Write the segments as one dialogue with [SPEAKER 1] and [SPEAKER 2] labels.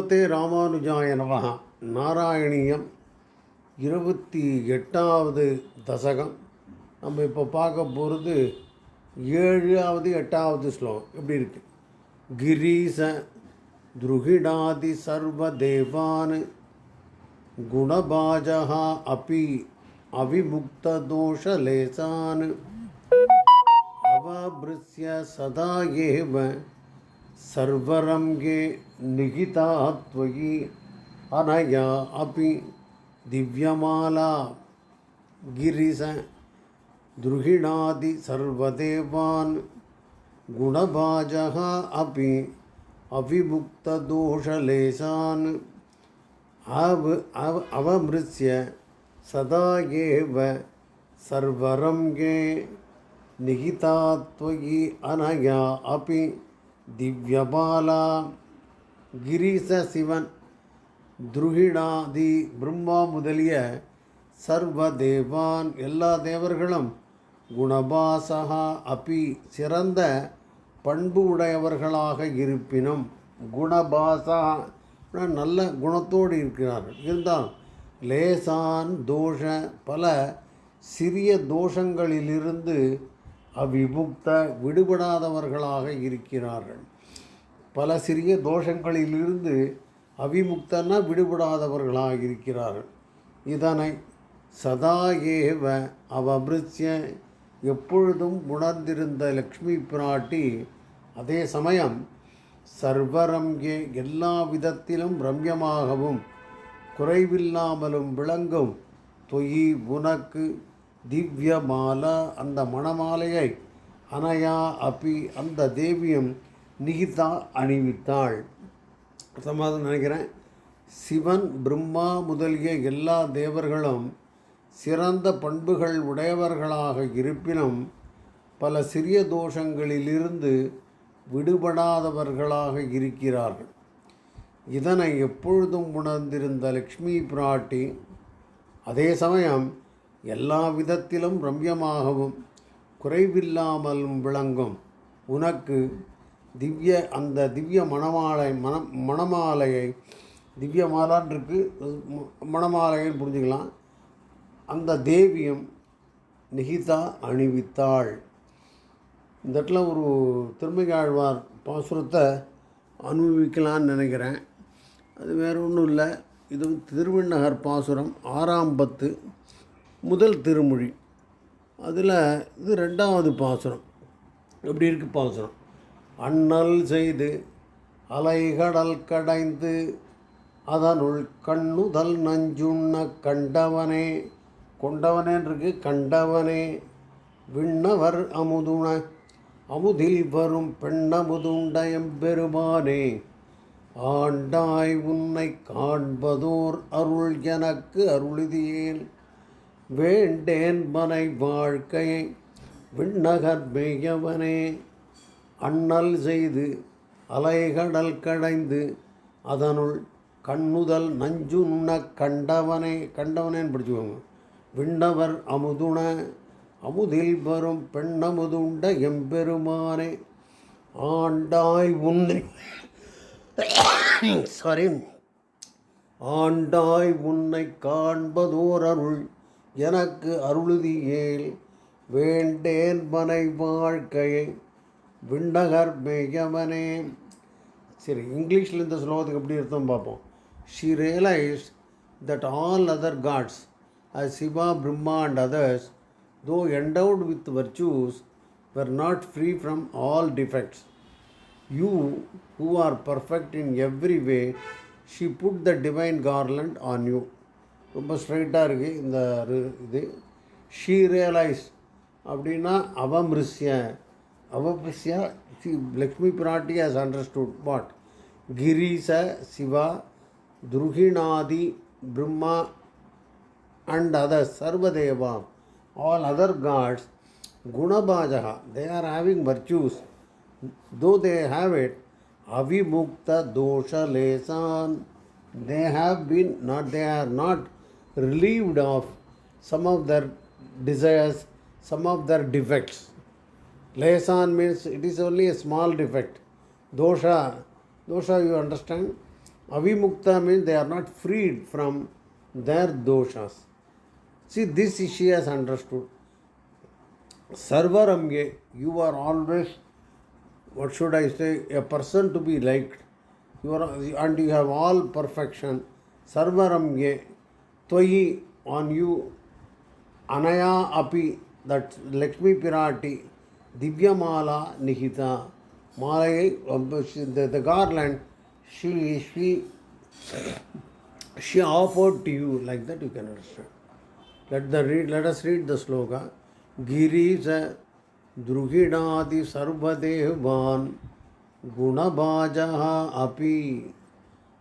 [SPEAKER 1] ஸ்ரீமதே ராமானுஜாய நம நாராயணியம் இருபத்தி எட்டாவது தசகம். நம்ம இப்போ பார்க்க போகிறது ஏழாவது எட்டாவது ஸ்லோகம். எப்படி இருக்கு? கிரீச துருகிடாதி சர்வதேவான் குணபாஜா அப்பி அவிமுக்ததோஷலேசான் அவபிருஷ்ய சதா ஏவ சர்வரங்கே निहिता त्वयि अनया अपि दिव्यमाला गिरिस द्रुहिणादि सर्वदेवान् गुणभाजः अपि अविमुक्तदोषलेशान् अव अव अवमृत्य सदा एव सर्वरङ्गे निहिता त्वयि अनया अपि दिव्यबाला கிரீச சிவன் துருகிடாதி பிரம்மா முதலிய சர்வ தேவான் எல்லா தேவர்களும் குணபாசகா அப்பி சிறந்த பண்பு உடையவர்களாக இருப்பினும் குணபாசா நல்ல குணத்தோடு இருக்கிறார்கள். இருந்தால் லேசான் தோஷ பல சிறிய தோஷங்களிலிருந்து அவ்விமுக்த விடுபடாதவர்களாக இருக்கிறார்கள். பல சிறிய தோஷங்களிலிருந்து அவிமுக்தனா விடுபடாதவர்களாக இருக்கிறார்கள் இதனை சதா ஏவ அவமிருத்திய எப்பொழுதும் உணர்ந்திருந்த லக்ஷ்மி பிராட்டி அதே சமயம் சர்வரம்யே எல்லா விதத்திலும் ரம்யமாகவும் குறைவில்லாமலும் விளங்கும் தொயி உனக்கு திவ்ய மாலா அந்த மணமாலையை அனையா அப்பி அந்த தேவியும் நிகிதா அணிவித்தாள். சமாதானம் நினைக்கிறேன். சிவன் பிரம்மா முதலிய எல்லா தேவர்களும் சிறந்த பண்புகள் உடையவர்களாக இருப்பினும் பல சிறிய தோஷங்களிலிருந்து விடுபடாதவர்களாக இருக்கிறார்கள். இதனை எப்பொழுதும் உணர்ந்திருந்த லக்ஷ்மி பிராட்டி அதே சமயம் எல்லா விதத்திலும் ரம்யமாகவும் குறைவில்லாமலும் விளங்கும். உனக்கு திவ்ய அந்த திவ்ய மணமாலை மணம் மணமாலையை திவ்ய மாலான் இருக்கு மணமாலைன்னு புரிஞ்சுக்கலாம். அந்த தேவியம் நிகிதா அணிவித்தாள். இந்த இடத்துல ஒரு திருமங்காழ்வார் பாசுரத்தை அனுபவிக்கலான்னு நினைக்கிறேன். அது வேறு ஒன்றும் இல்லை. இது திருவிண்ணகர் பாசுரம் ஆறாம் பத்து முதல் திருமொழி. அதில் இது ரெண்டாவது பாசுரம். எப்படி இருக்கு பாசுரம்? அண்ணல் செய்து அலைகடல் கடைந்து அதனுள் கண்ணுதல் நஞ்சுண்ண கண்டவனே. கொண்டவனேன்றிருக்கு கண்டவனே. விண்ணவர் அமுதுண அமுதில் வரும் பெண்ணமுதுண்ட எம்பெருமானே. ஆண்டாய் உன்னை காண்பதோர் அருள் எனக்கு அருளிதியேன் வேண்டேன் மனை வாழ்க்கையை விண்ணகர் மேயவனே. அண்ணல் செய்து அலைகடல் கடைந்து அதனுள் கண்ணுதல் நஞ்சுண்ண கண்டவனே கண்டவனேன்னு படிச்சுக்கோங்க. விண்ணவர் அமுதுண அமுதில் வரும் பெண்ணமுதுண்ட எம்பெருமானே. ஆண்டாய் உன்னை சாரி ஆண்டாய் உன்னை காண்பதோர் அருள் எனக்கு அருளுதியேல் வேண்டேன் மனை வாழ்க்கையை விண்ணகர் மேயவனே சரி இங்கிலீஷில் இந்த ஸ்லோகத்துக்கு எப்படி அர்த்தம் பார்ப்போம் she realise that all other gods as Shiva, Brahma, and others, though endowed with virtues, were not free from all defects. You, who are perfect in every way, she put the divine garland on you. ரொம்ப ஸ்ட்ரைட்டாக இருக்குது இந்த ரு- இது she realise அப்படின்னா அவமிருஷ்ய अवप्य Lakshmi पुराटी hedge अंडर्स्टूड what गिरी स शिव द्रुहिणादि ब्रह्मा अंड अदर सर्वदेवा all other gods गुणबाज they are having virtues though they have it Avimukta दोष लेसान they have been not they are not relieved of some of their desires some of their defects Lesan means it is only a small defect. Dosha, dosha you understand? Avimukta means they are not freed from their doshas. See, this she has understood. Sarvaramye, you are always, what should I say, a person to be liked. You are, and you have all perfection. Sarvaramye, Tvayi, on you, Anaya Api, that Lakshmi Pirati, திவ்யமாலா நிகிதா மாலையை the garland she she she offered to you like that you can understand let the read let us read the sloka गिरीश द्रुगिणादि सर्वदेहवान गुणभाज अपि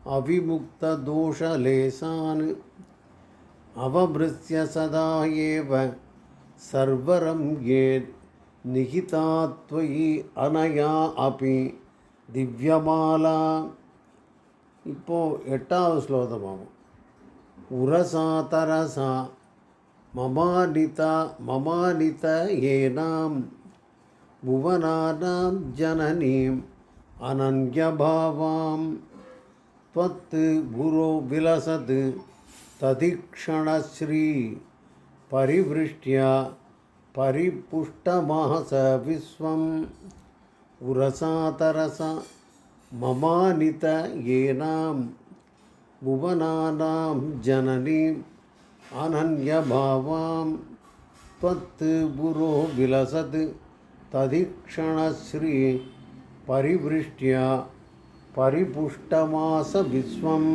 [SPEAKER 1] अविमुक्त दोषलेशान अवभृत्य सदा एव सर्वरम येत् निहिता त्वयि अनया अपि திவ்யமாலா இப்போ எட்டாவது ஸ்லோகமாகும் உரசா தரசா மமானிதா மமானித ஏனாம் புவனானாம் ஜனனீம் அனன்யபாவாம் त्वत् गुरो विलसत् तदीक्षणश्री परिवृष्ट्या परिपुष्टमास विश्वम् उरसा तरसा ममानित येनां भुवनानां जननीम् अनन्यभावां त्वत् गुरो विलसत् तदीक्षणश्री परिवृष्ट्या பரிபுஷ்டமாச விஸ்வம்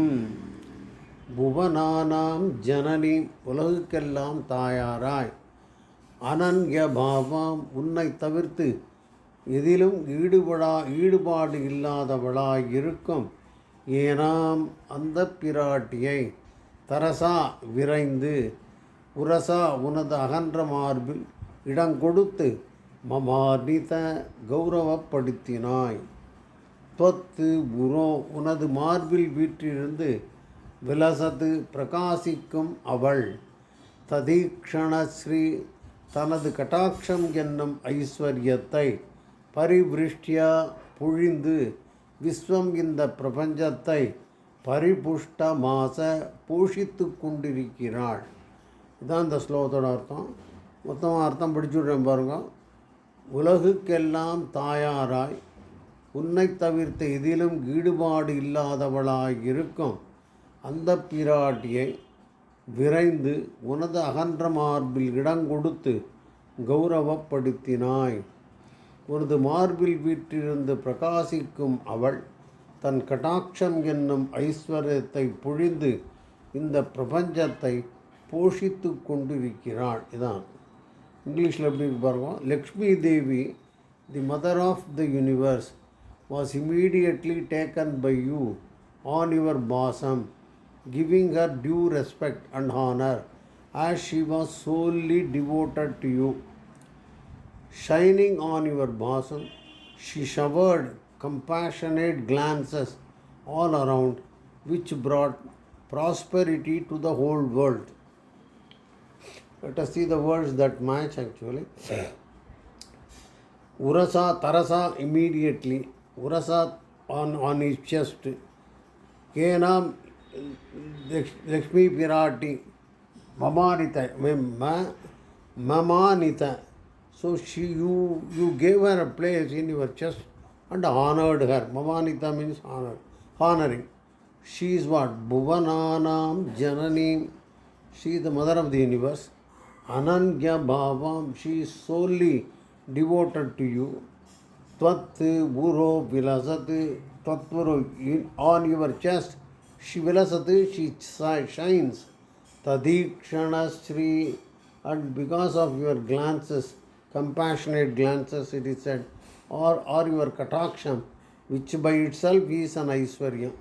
[SPEAKER 1] புவனானாம் ஜனனி உலகுக்கெல்லாம் தாயாராய் அனன்ய பாவாம் உன்னை தவிர்த்து எதிலும் ஈடுபடா ஈடுபாடு இல்லாதவளாய் இருக்கும் ஏனாம் அந்த பிராட்டியை தரசா விரைந்து உரசா உனது அகன்ற மார்பில் இடங்கொடுத்து மமார்ணித கௌரவப்படுத்தினாய். தொத்து புரோ உனது மார்பில் வீற்றிருந்து விலசது பிரகாசிக்கும் அவள். ததீக்ஷணஸ்ரீ தனது கட்டாட்சம் என்னும் ஐஸ்வர்யத்தை பரிவிருஷ்டியா புழிந்து விஸ்வம் இந்த பிரபஞ்சத்தை பரிபுஷ்ட மாச கொண்டிருக்கிறாள். இதான் இந்த ஸ்லோகத்தோட அர்த்தம். மொத்தமாக அர்த்தம் பிடிச்சுடுறேன் பாருங்க. உலகுக்கெல்லாம் தாயாராய் உன்னை தவிர்த்த எதிலும் ஈடுபாடு இல்லாதவளாய் இருக்கும் அந்த பிராட்டியை விரைந்து உனது அகன்ற மார்பில் இடங்கொடுத்து கௌரவப்படுத்தினாய். உனது மார்பில் வீற்றிருந்து பிரகாசிக்கும் அவள் தன் கடாட்சம் என்னும் ஐஸ்வர்யத்தை பொழிந்து இந்த பிரபஞ்சத்தை போஷித்து கொண்டிருக்கிறாள். இதான். இங்கிலீஷில் எப்படி பாருங்க. Lakshmi Devi the mother of the universe was immediately taken by you on your பாசம் giving her due respect and honor, as she was solely devoted to you. Shining on your bosom, she showered compassionate glances all around, which brought prosperity to the whole world. Let us see the words that match actually. Urasa, Tarasa immediately, Urasa on, on his chest, Kenam She, you, you gave her a place in your chest and honored her. Mamanita means honor, honoring. She is what? Bhuvananam Janani. She is the mother of the universe. Ananya Bhavam. She is solely devoted to you. Tvat Guru Vilasat Tatvuru on your chest. She Vilasat, she shines. Tadikshana Sri. And because of your glances, compassionate glances, it is said, or, or your kataksham, which by itself is an Aiswarya.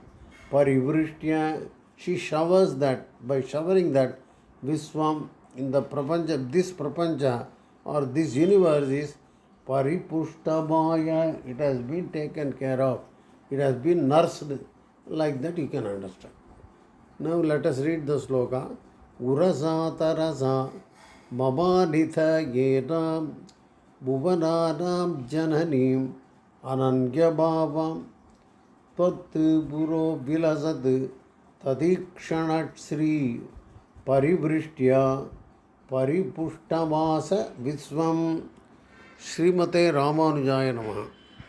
[SPEAKER 1] Parivrishtya, she showers that, by showering that, Viswam, in the Prapancha, this Prapancha or this universe is Paripushtamaya, it has been taken care of, it has been nursed, like that you can understand. Now let us read the sloka. Urasa tarasa mamanitha yetam bhuvananam jananim ananyabhavam त्वत् पुरो विलसत् तदीक्षणश्री परिवृष्ट्या परिपुष्टमास विश्वं श्रीमते रामानुजाय नमः